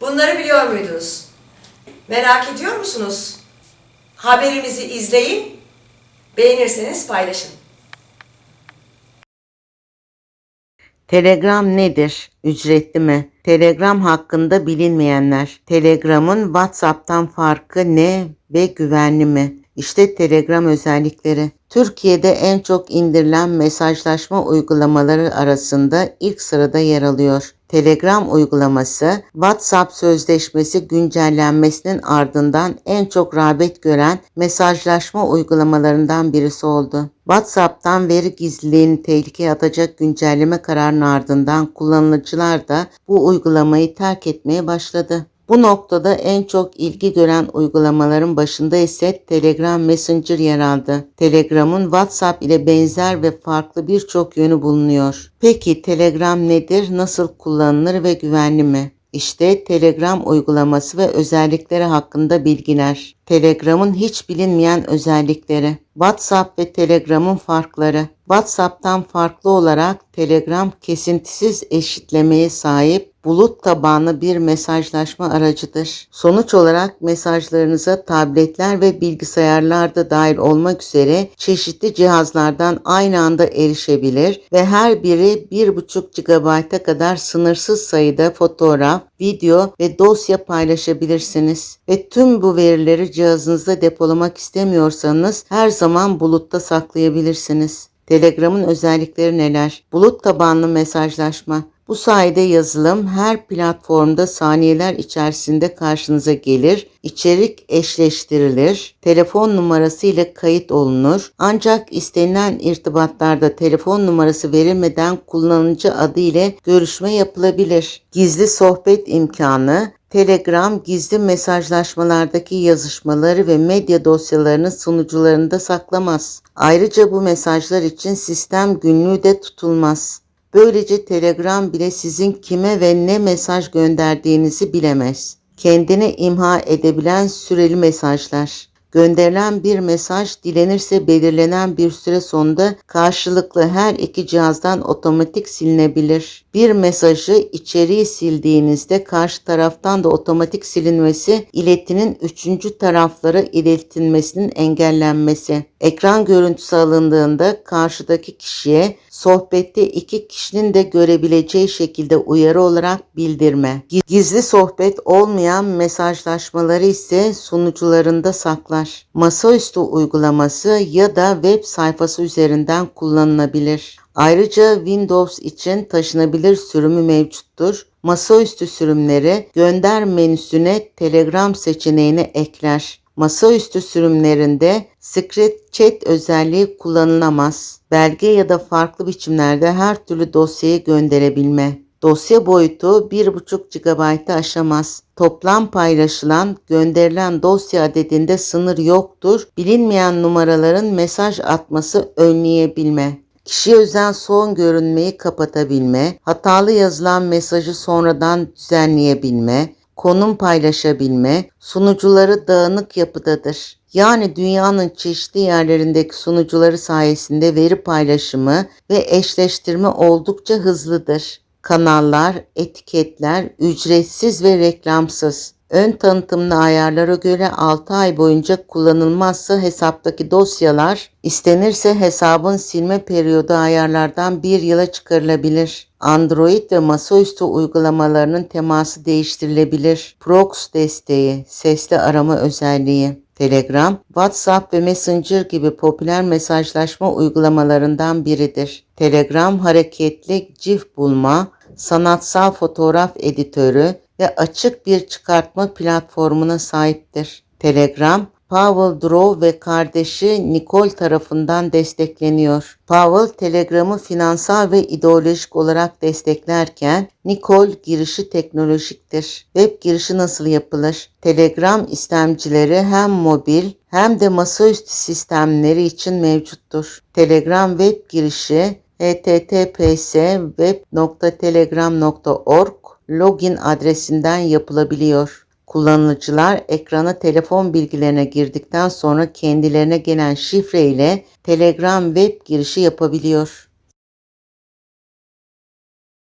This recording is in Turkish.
Bunları biliyor muydunuz? Merak ediyor musunuz? Haberimizi izleyin, beğenirseniz paylaşın. Telegram nedir? Ücretli mi? Telegram hakkında bilinmeyenler. Telegram'ın WhatsApp'tan farkı ne ve güvenli mi? İşte Telegram özellikleri. Türkiye'de en çok indirilen mesajlaşma uygulamaları arasında ilk sırada yer alıyor. Telegram uygulaması WhatsApp sözleşmesi güncellenmesinin ardından en çok rağbet gören mesajlaşma uygulamalarından birisi oldu. WhatsApp'tan veri gizliliğini tehlikeye atacak güncelleme kararının ardından kullanıcılar da bu uygulamayı terk etmeye başladı. Bu noktada en çok ilgi gören uygulamaların başında ise Telegram Messenger yer aldı. Telegram'ın WhatsApp ile benzer ve farklı birçok yönü bulunuyor. Peki Telegram nedir, nasıl kullanılır ve güvenli mi? İşte Telegram uygulaması ve özellikleri hakkında bilgiler. Telegram'ın hiç bilinmeyen özellikleri. WhatsApp ve Telegram'ın farkları. WhatsApp'tan farklı olarak Telegram kesintisiz eşitlemeye sahip bulut tabanlı bir mesajlaşma aracıdır. Sonuç olarak mesajlarınıza tabletler ve bilgisayarlar da dahil olmak üzere çeşitli cihazlardan aynı anda erişebilir ve her biri 1,5 GB'a kadar sınırsız sayıda fotoğraf, video ve dosya paylaşabilirsiniz. Ve tüm bu verileri cihazınızda depolamak istemiyorsanız her zaman bulutta saklayabilirsiniz. Telegram'ın özellikleri neler? Bulut tabanlı mesajlaşma. Bu sayede yazılım her platformda saniyeler içerisinde karşınıza gelir, içerik eşleştirilir, telefon numarası ile kayıt olunur. Ancak istenilen irtibatlarda telefon numarası verilmeden kullanıcı adı ile görüşme yapılabilir. Gizli sohbet imkanı, Telegram gizli mesajlaşmalardaki yazışmaları ve medya dosyalarını sunucularında saklamaz. Ayrıca bu mesajlar için sistem günlüğü de tutulmaz. Böylece Telegram bile sizin kime ve ne mesaj gönderdiğinizi bilemez. Kendini imha edebilen süreli mesajlar. Gönderilen bir mesaj dilenirse belirlenen bir süre sonunda karşılıklı her iki cihazdan otomatik silinebilir. Bir mesajı içeriği sildiğinizde karşı taraftan da otomatik silinmesi, iletinin üçüncü taraflara iletilmesinin engellenmesi. Ekran görüntüsü alındığında karşıdaki kişiye sohbette iki kişinin de görebileceği şekilde uyarı olarak bildirme. Gizli sohbet olmayan mesajlaşmaları ise sunucularında saklar. Masaüstü uygulaması ya da web sayfası üzerinden kullanılabilir. Ayrıca Windows için taşınabilir sürümü mevcuttur. Masaüstü sürümleri gönder menüsüne Telegram seçeneğini ekler. Masaüstü sürümlerinde Secret Chat özelliği kullanılamaz. Belge ya da farklı biçimlerde her türlü dosyayı gönderebilme. Dosya boyutu 1,5 GB'ı aşamaz. Toplam paylaşılan, gönderilen dosya adedinde sınır yoktur. Bilinmeyen numaraların mesaj atması önleyebilme. Kişiye özel son görünmeyi kapatabilme, hatalı yazılan mesajı sonradan düzenleyebilme, konum paylaşabilme, sunucuları dağınık yapıdadır. Yani dünyanın çeşitli yerlerindeki sunucuları sayesinde veri paylaşımı ve eşleştirme oldukça hızlıdır. Kanallar, etiketler ücretsiz ve reklamsız. Ön tanıtımlı ayarlara göre 6 ay boyunca kullanılmazsa hesaptaki dosyalar, istenirse hesabın silme periyodu ayarlardan bir yıla çıkarılabilir. Android ve masaüstü uygulamalarının teması değiştirilebilir. Prox desteği, sesli arama özelliği. Telegram, WhatsApp ve Messenger gibi popüler mesajlaşma uygulamalarından biridir. Telegram hareketli GIF bulma, sanatsal fotoğraf editörü ve açık bir çıkartma platformuna sahiptir. Telegram, Powell Draw ve kardeşi Nicole tarafından destekleniyor. Powell Telegram'ı finansal ve ideolojik olarak desteklerken Nicole girişi teknolojiktir. Web girişi nasıl yapılır? Telegram istemcileri hem mobil hem de masaüstü sistemleri için mevcuttur. Telegram web girişi https web.telegram.org login adresinden yapılabiliyor. Kullanıcılar ekrana telefon bilgilerine girdikten sonra kendilerine gelen şifre ile Telegram web girişi yapabiliyor.